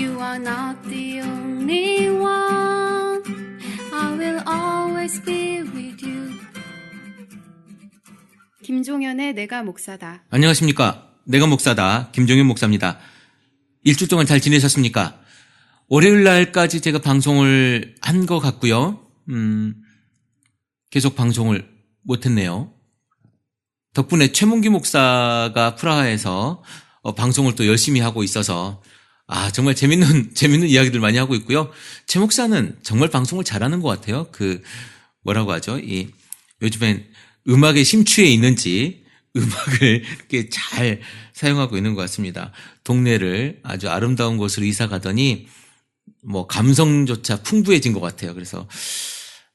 You are not the only one. I will always be with you. 김종현의 내가 목사다. 안녕하십니까. 내가 목사다. 김종현 목사입니다. 일주 동안 잘 지내셨습니까? 월요일 날까지 제가 방송을 한 것 같고요. 음, 계속 방송을 못했네요. 덕분에 최문기 목사가 프라하에서 어, 방송을 또 열심히 하고 있어서 아 정말 재밌는 재밌는 이야기들 많이 하고 있고요. 최 목사는 정말 방송을 잘하는 것 같아요. 그 뭐라고 하죠? 이 요즘엔 음악에 심취해 있는지 음악을 이렇게 잘 사용하고 있는 것 같습니다. 동네를 아주 아름다운 곳으로 이사 가더니 뭐 감성조차 풍부해진 것 같아요. 그래서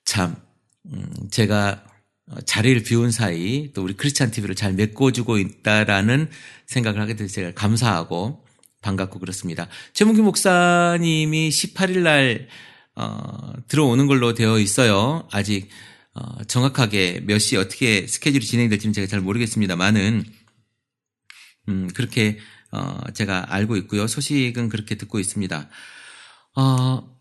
참 음, 제가 자리를 비운 사이 또 우리 크리스찬 TV를 잘 메꿔주고 있다라는 생각을 하게 돼서 제가 감사하고 반갑고 그렇습니다. 최문기 목사님이 18일 날 어, 들어오는 걸로 되어 있어요. 아직 어, 정확하게 몇 시 어떻게 스케줄이 진행될지는 제가 잘 모르겠습니다만은 음, 그렇게 어, 제가 알고 있고요. 소식은 그렇게 듣고 있습니다. 어,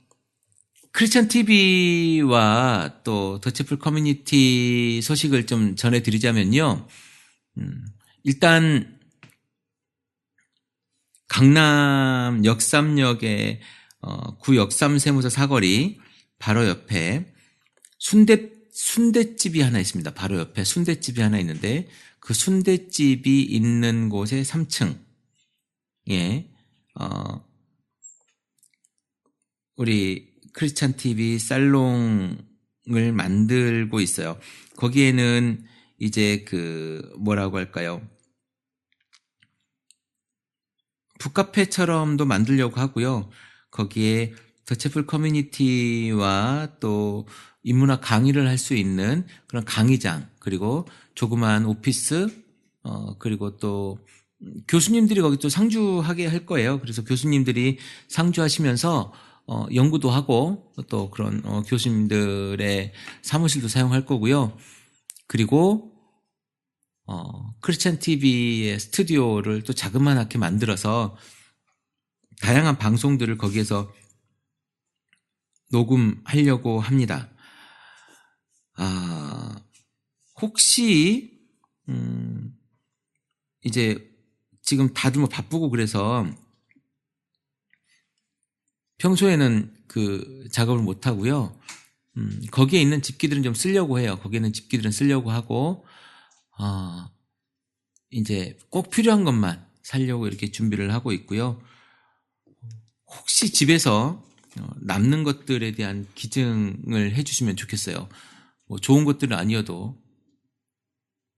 크리스천 TV와 또 더치플 커뮤니티 소식을 좀 전해드리자면요. 음, 일단 강남 역삼역의 어, 구 역삼 세무서 사거리 바로 옆에 순대 순대집이 하나 있습니다. 바로 옆에 순대집이 하나 있는데 그 순대집이 있는 곳의 3층 예, 어, 우리 크리스찬 TV 살롱을 만들고 있어요. 거기에는 이제 그 뭐라고 할까요? 북카페처럼도 만들려고 하고요. 거기에 더체플 커뮤니티와 또 인문학 강의를 할 수 있는 그런 강의장 그리고 조그만 오피스 어 그리고 또 교수님들이 거기 또 상주하게 할 거예요. 그래서 교수님들이 상주하시면서 어 연구도 하고 또 그런 어 교수님들의 사무실도 사용할 거고요. 그리고 어 크리스천 TV의 스튜디오를 또 자그마하게 만들어서 다양한 방송들을 거기에서 녹음하려고 합니다. 아, 혹시, 음, 이제 지금 다들 뭐 바쁘고 그래서 평소에는 그 작업을 못 하고요. 음, 거기에 있는 집기들은 좀 쓰려고 해요. 거기에 있는 집기들은 쓰려고 하고, 어, 이제 꼭 필요한 것만 살려고 이렇게 준비를 하고 있고요. 혹시 집에서 어, 남는 것들에 대한 기증을 해주시면 좋겠어요. 뭐 좋은 것들은 아니어도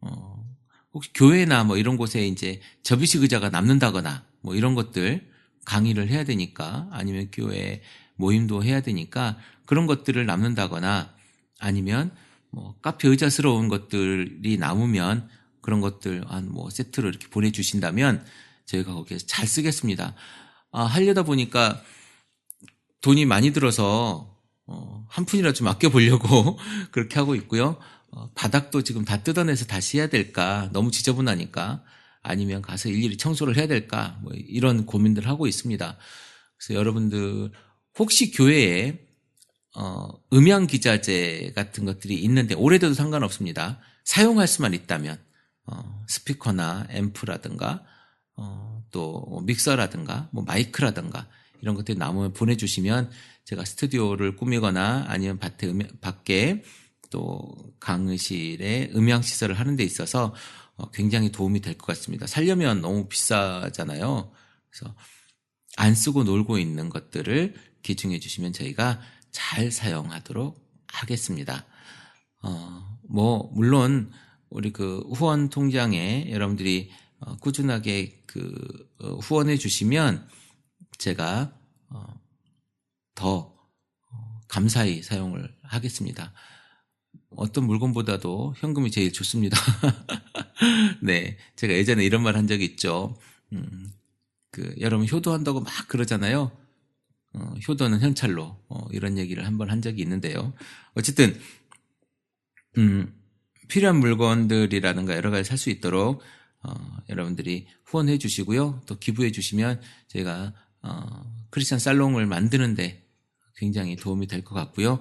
어, 혹시 교회나 뭐 이런 곳에 이제 접이식 의자가 남는다거나 뭐 이런 것들 강의를 해야 되니까 아니면 교회 모임도 해야 되니까 그런 것들을 남는다거나 아니면 뭐 카페 의자스러운 것들이 남으면 그런 것들 한 뭐 세트로 이렇게 보내주신다면 저희가 거기에서 잘 쓰겠습니다. 아, 하려다 보니까 돈이 많이 들어서 어, 한 푼이라도 좀 아껴보려고 그렇게 하고 있고요. 어, 바닥도 지금 다 뜯어내서 다시 해야 될까? 너무 지저분하니까. 아니면 가서 일일이 청소를 해야 될까? 뭐 이런 고민들 하고 있습니다. 그래서 여러분들 혹시 교회에 어, 음향 기자재 같은 것들이 있는데 오래돼도 상관없습니다. 사용할 수만 있다면 어, 스피커나 앰프라든가 어, 또 믹서라든가 뭐 마이크라든가 이런 것들이 남으면 보내주시면 제가 스튜디오를 꾸미거나 아니면 밭에 음향, 밖에 또 강의실에 음향 시설을 하는 데 있어서 어, 굉장히 도움이 될 것 같습니다. 살려면 너무 비싸잖아요. 그래서 안 쓰고 놀고 있는 것들을 기증해 주시면 저희가 잘 사용하도록 하겠습니다. 어, 뭐, 물론, 우리 그 후원 통장에 여러분들이 어, 꾸준하게 그 어, 후원해 주시면 제가 어, 더 감사히 사용을 하겠습니다. 어떤 물건보다도 현금이 제일 좋습니다. 네. 제가 예전에 이런 말 한 적이 있죠. 음, 그, 여러분 효도한다고 막 그러잖아요. 어, 효도는 현찰로, 어, 이런 얘기를 한번 한 적이 있는데요. 어쨌든, 음, 필요한 물건들이라든가 여러 가지 살 수 있도록, 어, 여러분들이 후원해 주시고요. 또 기부해 주시면 제가, 어, 크리스찬 살롱을 만드는데 굉장히 도움이 될 것 같고요.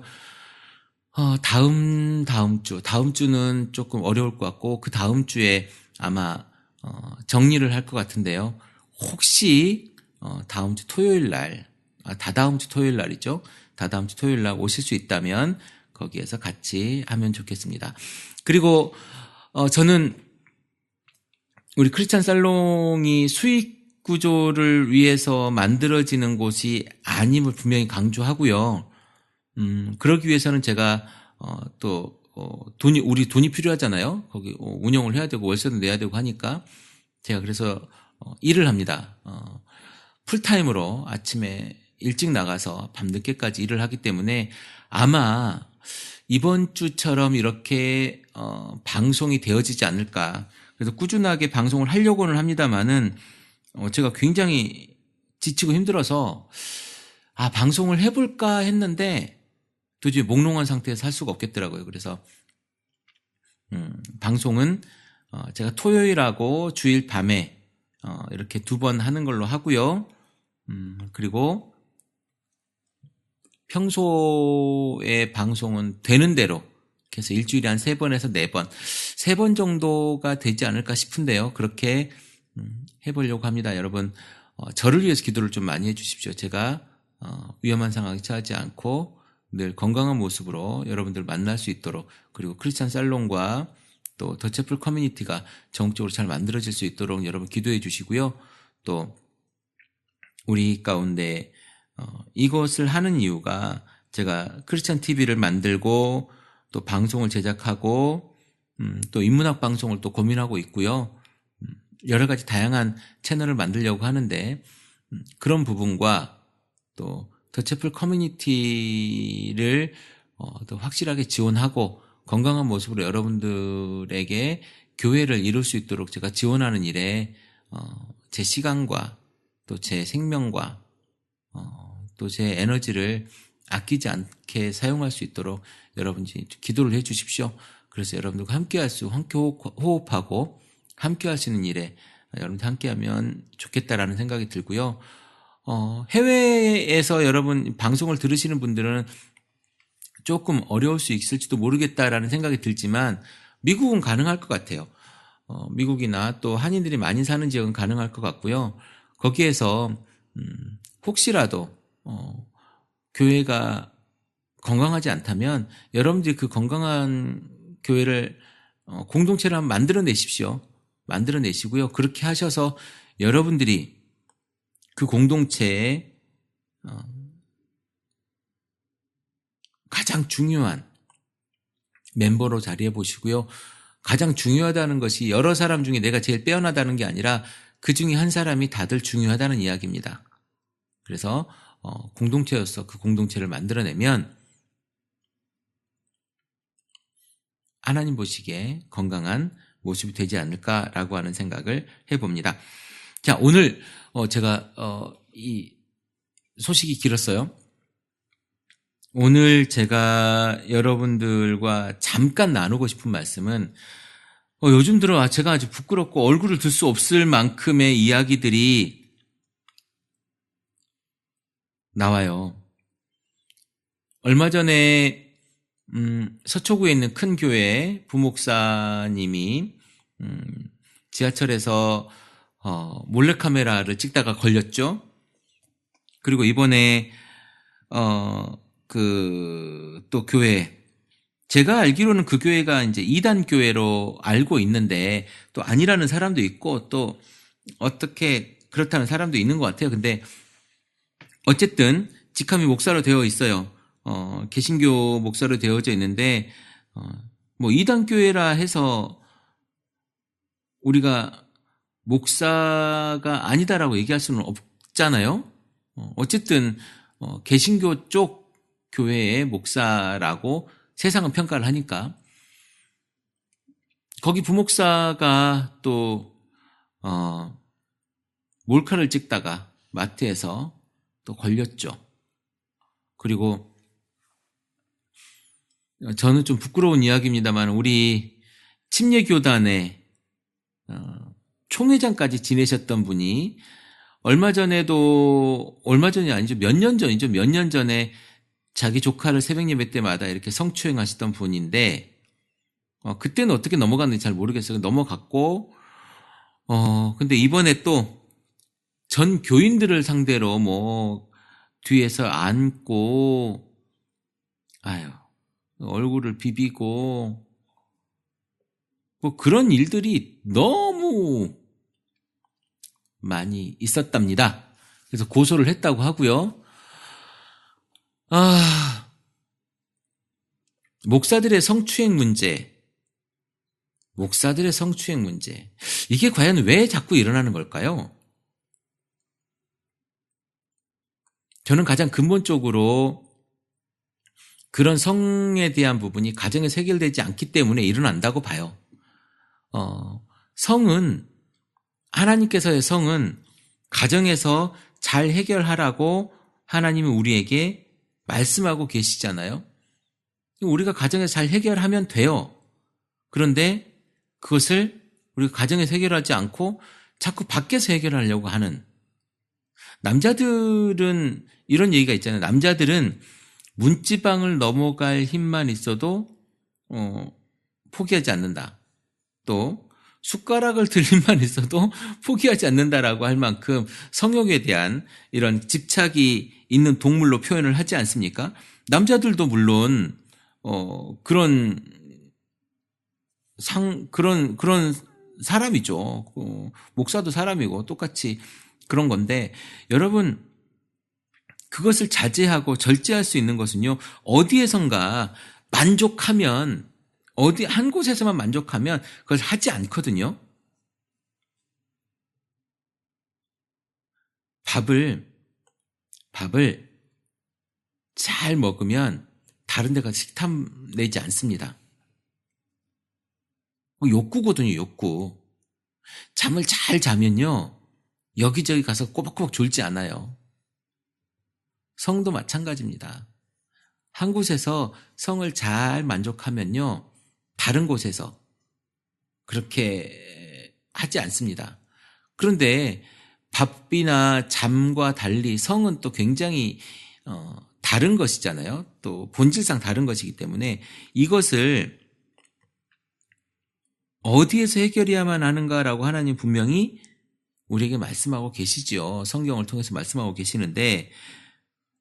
어, 다음 다음 주 다음 주는 조금 어려울 것 같고 그 다음 주에 아마 어, 정리를 할 것 같은데요. 혹시 어, 다음 주 토요일 날, 아, 다다음 주 토요일 날이죠. 다다음 주 토요일 날 오실 수 있다면 거기에서 같이 하면 좋겠습니다. 그리고 어, 저는 우리 크리스찬 살롱이 수익 구조를 위해서 만들어지는 곳이 아님을 분명히 강조하고요. 음, 그러기 위해서는 제가 어, 또 어, 돈이 우리 돈이 필요하잖아요. 거기 어, 운영을 해야 되고 월세도 내야 되고 하니까 제가 그래서 어, 일을 합니다. 어, 풀타임으로 아침에 일찍 나가서 밤 늦게까지 일을 하기 때문에 아마 이번 주처럼 이렇게 어, 방송이 되어지지 않을까. 그래서 꾸준하게 방송을 하려고는 합니다만은 어, 제가 굉장히 지치고 힘들어서 아 방송을 해볼까 했는데 도저히 몽롱한 상태에서 할 수가 없겠더라고요. 그래서 음, 방송은 어, 제가 토요일하고 주일 밤에 어, 이렇게 두 번 하는 걸로 하고요. 음, 그리고 평소에 방송은 되는 대로 그래서 일주일에 한 세 번에서 네 번, 세 번 정도가 되지 않을까 싶은데요. 그렇게 음, 해보려고 합니다. 여러분, 어, 저를 위해서 기도를 좀 많이 해주십시오. 제가 어, 위험한 상황에 처하지 않고 늘 건강한 모습으로 여러분들 만날 수 있도록 그리고 크리스찬 살롱과 또 더체플 커뮤니티가 전국적으로 잘 만들어질 수 있도록 여러분 기도해 주시고요. 또 우리 가운데 어, 이것을 하는 이유가 제가 크리스찬 TV를 만들고 또 방송을 제작하고 음, 또 인문학 방송을 또 고민하고 있고요. 음, 여러 가지 다양한 채널을 만들려고 하는데 음, 그런 부분과 또 더체플 커뮤니티를 어, 더 확실하게 지원하고 건강한 모습으로 여러분들에게 교회를 이룰 수 있도록 제가 지원하는 일에 어, 제 시간과 또 제 생명과 어, 또 제 에너지를 아끼지 않게 사용할 수 있도록 여러분이 기도를 해 주십시오. 그래서 여러분들과 함께 할 수, 함께 호흡하고 함께 할 수 있는 일에 여러분들 함께 하면 좋겠다라는 생각이 들고요. 어, 해외에서 여러분 방송을 들으시는 분들은 조금 어려울 수 있을지도 모르겠다라는 생각이 들지만 미국은 가능할 것 같아요. 어, 미국이나 또 한인들이 많이 사는 지역은 가능할 것 같고요. 거기에서 음, 혹시라도 어, 교회가 건강하지 않다면 여러분들이 그 건강한 교회를 어, 공동체를 한번 만들어내십시오. 만들어내시고요. 그렇게 하셔서 여러분들이 그 공동체에 어, 가장 중요한 멤버로 자리해 보시고요. 가장 중요하다는 것이 여러 사람 중에 내가 제일 빼어나다는 게 아니라 그 중에 한 사람이 다들 중요하다는 이야기입니다. 그래서 어, 공동체로서 그 공동체를 만들어내면 하나님 보시기에 건강한 모습이 되지 않을까라고 하는 생각을 해봅니다. 자, 오늘 어, 제가 어, 이 소식이 길었어요. 오늘 제가 여러분들과 잠깐 나누고 싶은 말씀은 어, 요즘 들어 아, 제가 아주 부끄럽고 얼굴을 들 수 없을 만큼의 이야기들이 나와요. 얼마 전에 음, 서초구에 있는 큰 교회 부목사님이 음, 지하철에서 어, 몰래카메라를 찍다가 걸렸죠. 그리고 이번에 어, 그 또 교회 제가 알기로는 그 교회가 이제 이단 교회로 알고 있는데 또 아니라는 사람도 있고 또 어떻게 그렇다는 사람도 있는 것 같아요. 근데 어쨌든 직함이 목사로 되어 있어요. 어, 개신교 목사로 되어져 있는데 어, 뭐 이단 교회라 해서 우리가 목사가 아니다라고 얘기할 수는 없잖아요. 어, 어쨌든 어, 개신교 쪽 교회의 목사라고 세상은 평가를 하니까 거기 부목사가 또 어, 몰카를 찍다가 마트에서 또 걸렸죠. 그리고 저는 좀 부끄러운 이야기입니다만 우리 침례교단의 어, 총회장까지 지내셨던 분이 얼마 전에도 얼마 전이 아니죠. 몇 년 전이죠. 몇 년 전에 자기 조카를 새벽 예배 때마다 이렇게 성추행 하시던 분인데 어, 그때는 어떻게 넘어갔는지 잘 모르겠어요. 넘어갔고 어 근데 이번에 또 전 교인들을 상대로 뭐 뒤에서 안고 아유 얼굴을 비비고 뭐 그런 일들이 너무 많이 있었답니다. 그래서 고소를 했다고 하고요. 아, 목사들의 성추행 문제, 목사들의 성추행 문제. 이게 과연 왜 자꾸 일어나는 걸까요? 저는 가장 근본적으로 그런 성에 대한 부분이 가정에서 해결되지 않기 때문에 일어난다고 봐요. 어, 성은 하나님께서의 성은 가정에서 잘 해결하라고 하나님은 우리에게 말씀하고 계시잖아요. 우리가 가정에서 잘 해결하면 돼요. 그런데 그것을 우리가 가정에서 해결하지 않고 자꾸 밖에서 해결하려고 하는 남자들은 이런 얘기가 있잖아요. 남자들은 문지방을 넘어갈 힘만 있어도 어, 포기하지 않는다. 또 숟가락을 들 힘만 있어도 포기하지 않는다라고 할 만큼 성욕에 대한 이런 집착이 있는 동물로 표현을 하지 않습니까? 남자들도 물론 어, 그런 상 그런 그런 사람이죠. 어, 목사도 사람이고 똑같이 그런 건데 여러분 그것을 자제하고 절제할 수 있는 것은요 어디에선가 만족하면 어디 한 곳에서만 만족하면 그걸 하지 않거든요. 밥을 밥을 잘 먹으면 다른 데 가서 식탐 내지 않습니다. 뭐 욕구거든요, 욕구. 잠을 잘 자면요, 여기저기 가서 꼬박꼬박 졸지 않아요. 성도 마찬가지입니다. 한 곳에서 성을 잘 만족하면요, 다른 곳에서 그렇게 하지 않습니다. 그런데 밥이나 잠과 달리 성은 또 굉장히 어, 다른 것이잖아요. 또 본질상 다른 것이기 때문에 이것을 어디에서 해결해야만 하는가라고 하나님 분명히 우리에게 말씀하고 계시죠. 성경을 통해서 말씀하고 계시는데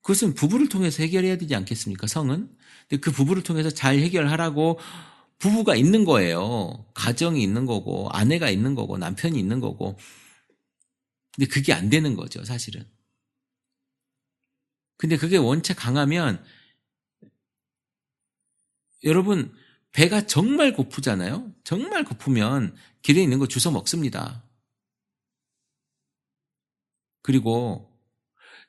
그것은 부부를 통해서 해결해야 되지 않겠습니까? 성은. 근데 그 부부를 통해서 잘 해결하라고 부부가 있는 거예요. 가정이 있는 거고, 아내가 있는 거고, 남편이 있는 거고. 근데 그게 안 되는 거죠, 사실은. 근데 그게 원체 강하면, 여러분, 배가 정말 고프잖아요? 정말 고프면 길에 있는 거 주워 먹습니다. 그리고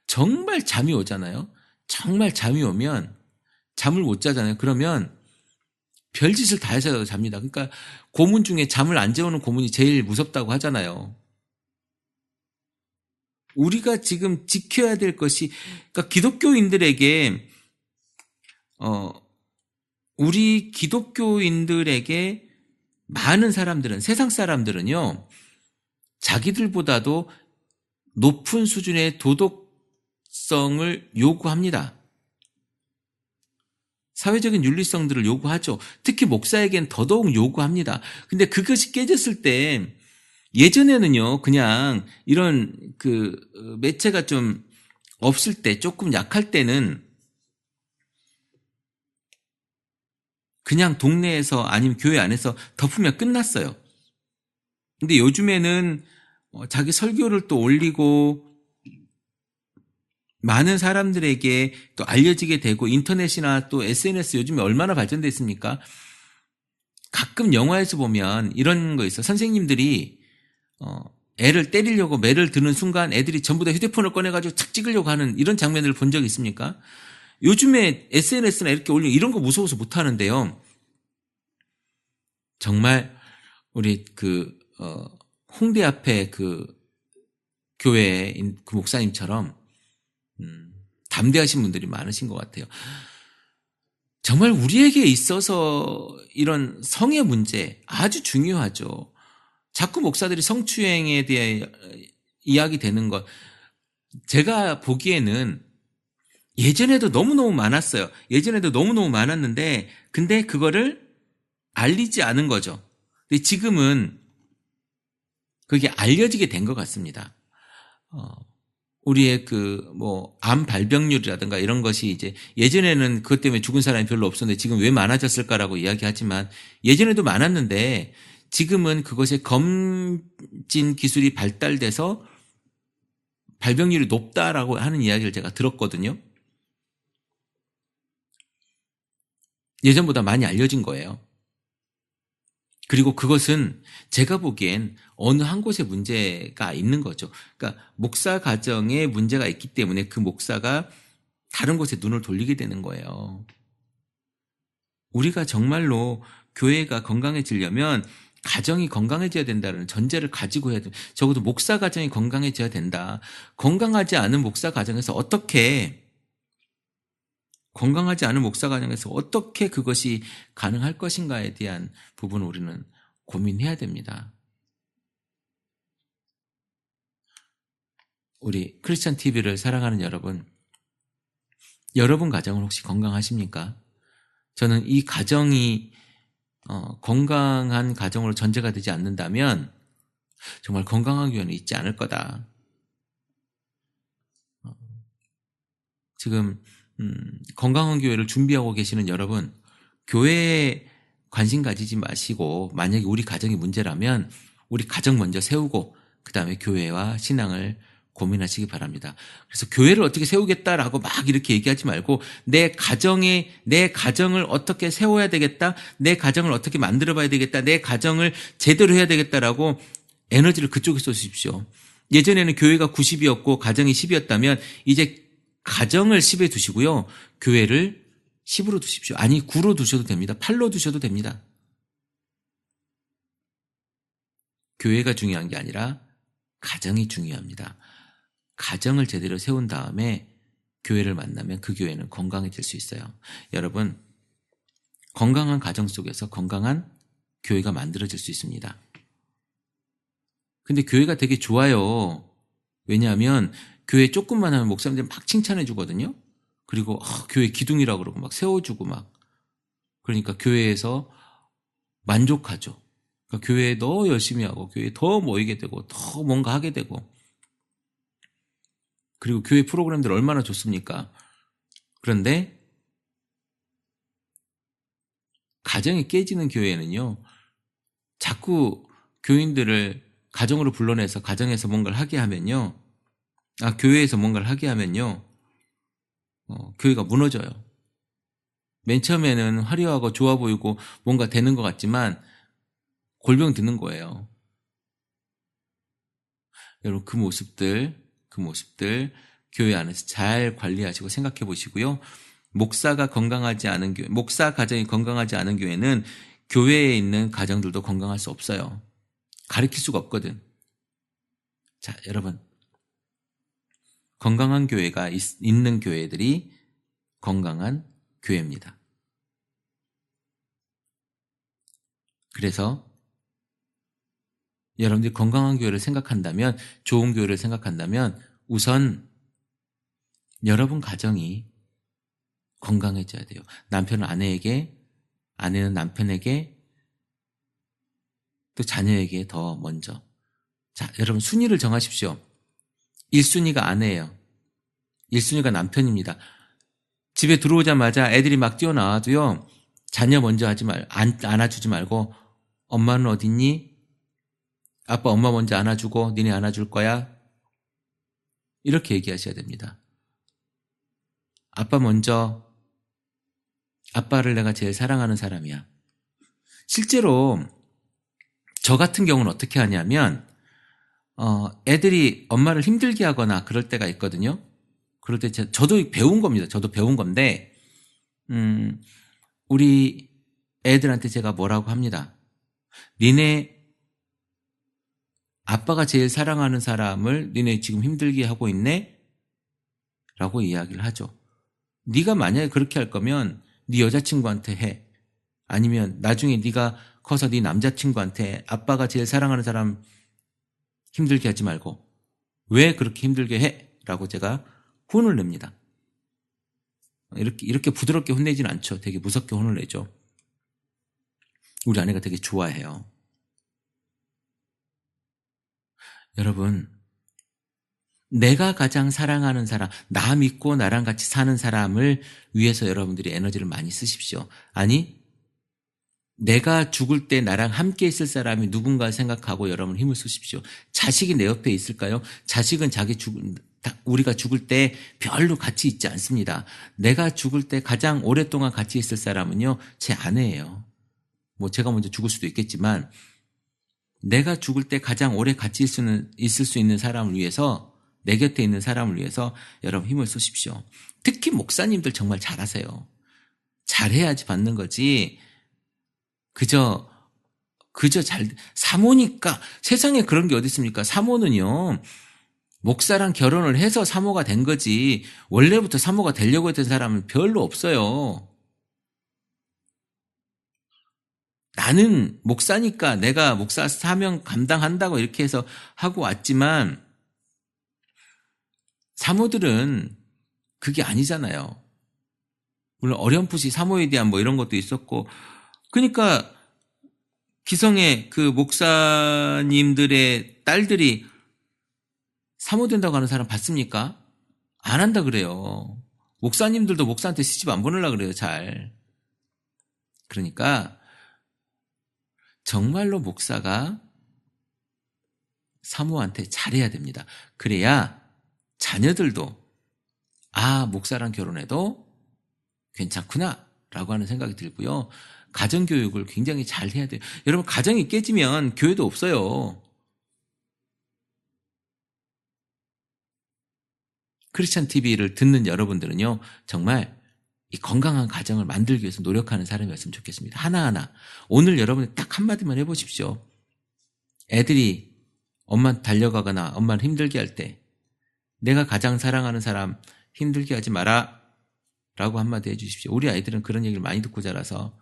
정말 잠이 오잖아요? 정말 잠이 오면 잠을 못 자잖아요. 그러면 별짓을 다 해서 잡니다. 그러니까 고문 중에 잠을 안 재우는 고문이 제일 무섭다고 하잖아요. 우리가 지금 지켜야 될 것이 그러니까 기독교인들에게 어 우리 기독교인들에게 많은 사람들은 세상 사람들은요. 자기들보다도 높은 수준의 도덕성을 요구합니다. 사회적인 윤리성들을 요구하죠. 특히 목사에겐 더더욱 요구합니다. 근데 그것이 깨졌을 때 예전에는요, 그냥 이런 그 어, 매체가 좀 없을 때, 조금 약할 때는 그냥 동네에서 아니면 교회 안에서 덮으면 끝났어요. 근데 요즘에는 어, 자기 설교를 또 올리고 많은 사람들에게 또 알려지게 되고 인터넷이나 또 SNS 요즘에 얼마나 발전돼 있습니까? 가끔 영화에서 보면 이런 거 있어. 선생님들이 어, 애를 때리려고 매를 드는 순간 애들이 전부 다 휴대폰을 꺼내가지고 착 찍으려고 하는 이런 장면을 본 적 있습니까? 요즘에 SNS나 이렇게 올리면 이런 거 무서워서 못 하는데요. 정말 우리 그 어, 홍대 앞에 그 교회 그 목사님처럼 음, 담대하신 분들이 많으신 것 같아요. 정말 우리에게 있어서 이런 성의 문제 아주 중요하죠. 자꾸 목사들이 성추행에 대해 이야기 되는 것. 제가 보기에는 예전에도 너무너무 많았어요. 예전에도 너무너무 많았는데, 근데 그거를 알리지 않은 거죠. 근데 지금은 그게 알려지게 된 것 같습니다. 어, 우리의 그, 뭐, 암 발병률이라든가 이런 것이 이제 예전에는 그것 때문에 죽은 사람이 별로 없었는데 지금 왜 많아졌을까라고 이야기하지만 예전에도 많았는데 지금은 그것의 검진 기술이 발달돼서 발병률이 높다라고 하는 이야기를 제가 들었거든요. 예전보다 많이 알려진 거예요. 그리고 그것은 제가 보기엔 어느 한 곳에 문제가 있는 거죠. 그러니까 목사 가정에 문제가 있기 때문에 그 목사가 다른 곳에 눈을 돌리게 되는 거예요. 우리가 정말로 교회가 건강해지려면 가정이 건강해져야 된다는 전제를 가지고 해야 돼. 적어도 목사 가정이 건강해져야 된다. 건강하지 않은 목사 가정에서 어떻게 건강하지 않은 목사 가정에서 어떻게 그것이 가능할 것인가에 대한 부분을 우리는 고민해야 됩니다. 우리 크리스천 TV를 사랑하는 여러분, 여러분 가정은 혹시 건강하십니까? 저는 이 가정이 어, 건강한 가정으로 전제가 되지 않는다면 정말 건강한 교회는 있지 않을 거다. 어, 지금 음, 건강한 교회를 준비하고 계시는 여러분, 교회에 관심 가지지 마시고 만약에 우리 가정이 문제라면 우리 가정 먼저 세우고 그 다음에 교회와 신앙을 고민하시기 바랍니다. 그래서 교회를 어떻게 세우겠다라고 막 이렇게 얘기하지 말고 내 가정에 내 가정을 어떻게 세워야 되겠다, 내 가정을 어떻게 만들어 봐야 되겠다, 내 가정을 제대로 해야 되겠다라고 에너지를 그쪽에 쏟으십시오. 예전에는 교회가 90이었고 가정이 10이었다면 이제 가정을 10에 두시고요. 교회를 10으로 두십시오. 아니 9로 두셔도 됩니다. 8로 두셔도 됩니다. 교회가 중요한 게 아니라 가정이 중요합니다. 가정을 제대로 세운 다음에 교회를 만나면 그 교회는 건강해질 수 있어요. 여러분, 건강한 가정 속에서 건강한 교회가 만들어질 수 있습니다. 근데 교회가 되게 좋아요. 왜냐하면 교회 조금만 하면 목사님들 막 칭찬해 주거든요. 그리고 아, 교회 기둥이라고 그러고 막 세워주고 막 그러니까 교회에서 만족하죠. 그러니까 교회에 더 열심히 하고 교회에 더 모이게 되고 더 뭔가 하게 되고 그리고 교회 프로그램들 얼마나 좋습니까? 그런데 가정이 깨지는 교회는요, 자꾸 교인들을 가정으로 불러내서 가정에서 뭔가를 하게 하면요, 아, 교회에서 뭔가를 하게 하면요, 어, 교회가 무너져요. 맨 처음에는 화려하고 좋아 보이고 뭔가 되는 것 같지만 골병 드는 거예요. 여러분, 그 모습들 그 모습들 교회 안에서 잘 관리하시고 생각해 보시고요. 목사가 건강하지 않은 교회, 목사 가정이 건강하지 않은 교회는 교회에 있는 가정들도 건강할 수 없어요. 가르칠 수가 없거든. 자, 여러분. 건강한 교회가 있, 있는 교회들이 건강한 교회입니다. 그래서 여러분들이 건강한 교회를 생각한다면, 좋은 교회를 생각한다면, 우선 여러분 가정이 건강해져야 돼요. 남편은 아내에게, 아내는 남편에게, 또 자녀에게 더 먼저. 자, 여러분 순위를 정하십시오. 1순위가 아내예요. 1순위가 남편입니다. 집에 들어오자마자 애들이 막 뛰어나와도요, 자녀 먼저 하지 말, 안, 안아주지 말고, 엄마는 어딨니? 아빠 엄마 먼저 안아주고 니네 안아줄 거야? 이렇게 얘기하셔야 됩니다. 아빠 먼저 아빠를 내가 제일 사랑하는 사람이야. 실제로 저 같은 경우는 어떻게 하냐면 어, 애들이 엄마를 힘들게 하거나 그럴 때가 있거든요. 그럴 때 저도 배운 겁니다. 저도 배운 건데 음, 우리 애들한테 제가 뭐라고 합니다. 니네 아빠가 제일 사랑하는 사람을 니네 지금 힘들게 하고 있네? 라고 이야기를 하죠. 네가 만약에 그렇게 할 거면 네 여자친구한테 해. 아니면 나중에 네가 커서 네 남자친구한테 아빠가 제일 사랑하는 사람 힘들게 하지 말고 왜 그렇게 힘들게 해? 라고 제가 혼을 냅니다. 이렇게, 이렇게 부드럽게 혼내지는 않죠. 되게 무섭게 혼을 내죠. 우리 아내가 되게 좋아해요. 여러분, 내가 가장 사랑하는 사람, 나 믿고 나랑 같이 사는 사람을 위해서 여러분들이 에너지를 많이 쓰십시오. 아니, 내가 죽을 때 나랑 함께 있을 사람이 누군가 생각하고 여러분 힘을 쓰십시오. 자식이 내 옆에 있을까요? 자식은 자기 죽, 우리가 죽을 때 별로 같이 있지 않습니다. 내가 죽을 때 가장 오랫동안 같이 있을 사람은요, 제 아내예요. 뭐 제가 먼저 죽을 수도 있겠지만, 내가 죽을 때 가장 오래 같이 있을 수 있는, 사람을 위해서, 내 곁에 있는 사람을 위해서 여러분 힘을 쏘십시오. 특히 목사님들 정말 잘하세요. 잘해야지 받는 거지. 그저 그저 잘 사모니까 세상에 그런 게 어디 있습니까? 사모는요. 목사랑 결혼을 해서 사모가 된 거지. 원래부터 사모가 되려고 했던 사람은 별로 없어요. 나는 목사니까 내가 목사 사명 감당한다고 이렇게 해서 하고 왔지만 사모들은 그게 아니잖아요. 물론 어렴풋이 사모에 대한 뭐 이런 것도 있었고 그러니까 기성의 그 목사님들의 딸들이 사모된다고 하는 사람 봤습니까? 안 한다 그래요. 목사님들도 목사한테 시집 안 보내려 그래요, 잘. 그러니까 정말로 목사가 사모한테 잘해야 됩니다. 그래야 자녀들도 아, 목사랑 결혼해도 괜찮구나 라고 하는 생각이 들고요. 가정교육을 굉장히 잘 해야 돼요. 여러분, 가정이 깨지면 교회도 없어요. 크리스찬 TV를 듣는 여러분들은요, 정말 이 건강한 가정을 만들기 위해서 노력하는 사람이었으면 좋겠습니다. 하나하나. 오늘 여러분이 딱 한마디만 해보십시오. 애들이 엄마 달려가거나 엄마를 힘들게 할 때, 내가 가장 사랑하는 사람 힘들게 하지 마라. 라고 한마디 해주십시오. 우리 아이들은 그런 얘기를 많이 듣고 자라서,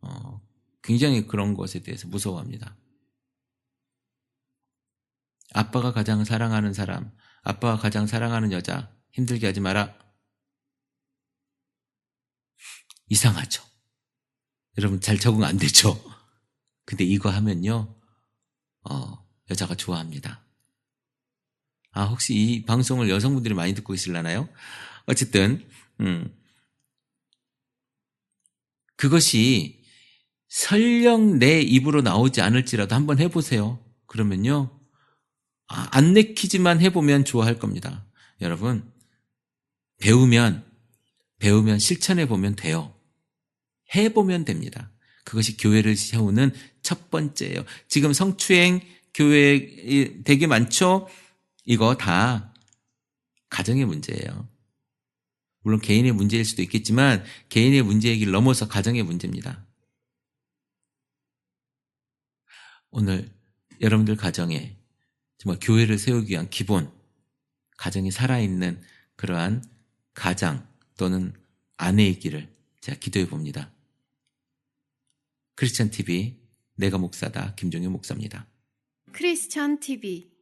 어, 굉장히 그런 것에 대해서 무서워합니다. 아빠가 가장 사랑하는 사람, 아빠가 가장 사랑하는 여자, 힘들게 하지 마라. 이상하죠? 여러분 잘 적응 안 되죠? 근데 이거 하면요, 어, 여자가 좋아합니다. 아, 혹시 이 방송을 여성분들이 많이 듣고 있을라나요? 어쨌든, 음, 그것이 설령 내 입으로 나오지 않을지라도 한번 해보세요. 그러면요, 아, 안 내키지만 해보면 좋아할 겁니다. 여러분, 배우면, 배우면 실천해보면 돼요. 해보면 됩니다. 그것이 교회를 세우는 첫 번째예요. 지금 성추행 교회 되게 많죠? 이거 다 가정의 문제예요. 물론 개인의 문제일 수도 있겠지만 개인의 문제의 길 넘어서 가정의 문제입니다. 오늘 여러분들 가정에 정말 교회를 세우기 위한 기본, 가정이 살아있는 그러한 가장 또는 길을 제가 기도해 봅니다. 크리스천 TV 내가 목사다 김종효 목사입니다. 크리스천 TV